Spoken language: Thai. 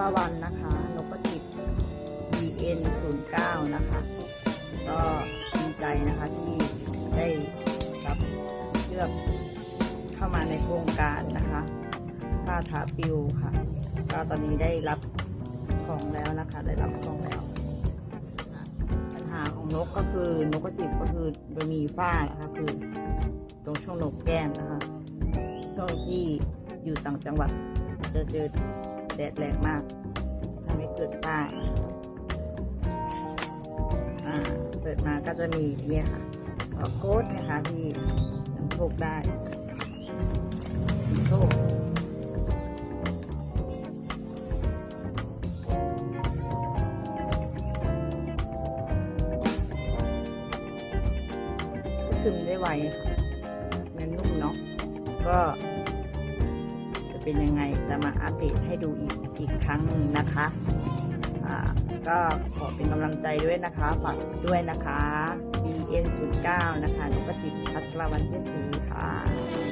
ลาวันนะคะนกประจิต BN 0 9นะคะ ก็ดีใจนะคะที่ได้รับเลือกเข้ามาในโครงการนะคะผ้าถาปิวค่ะ ก็ตอนนี้ได้รับของแล้วนะคะ ได้รับของแล้ว ปัญหาของนกก็คือนกกระจิบก็คือจะมีฝ้านะคะคือตรงช่วงหนกแก้มนะคะ ช่วงที่อยู่ต่างจังหวัดจะเจอ แดดแรงมากทำให้เกิดฝ้าอ่า เปิดมาก็จะมีเนี่ยค่ะโค้ดนะคะที่นำโชคได้โชคซึมได้ไวค่ะเนื้อนุ่มเนาะก็ เป็นยังไงจะมาอัปเดตให้ดูอีกอีกครั้งหนึ่งนะคะก็ขอเป็นกำลังใจด้วยนะคะ ฝากด้วยนะคะ BN09 นะคะนุกจิตพัชรวันเทศศรีค่ะ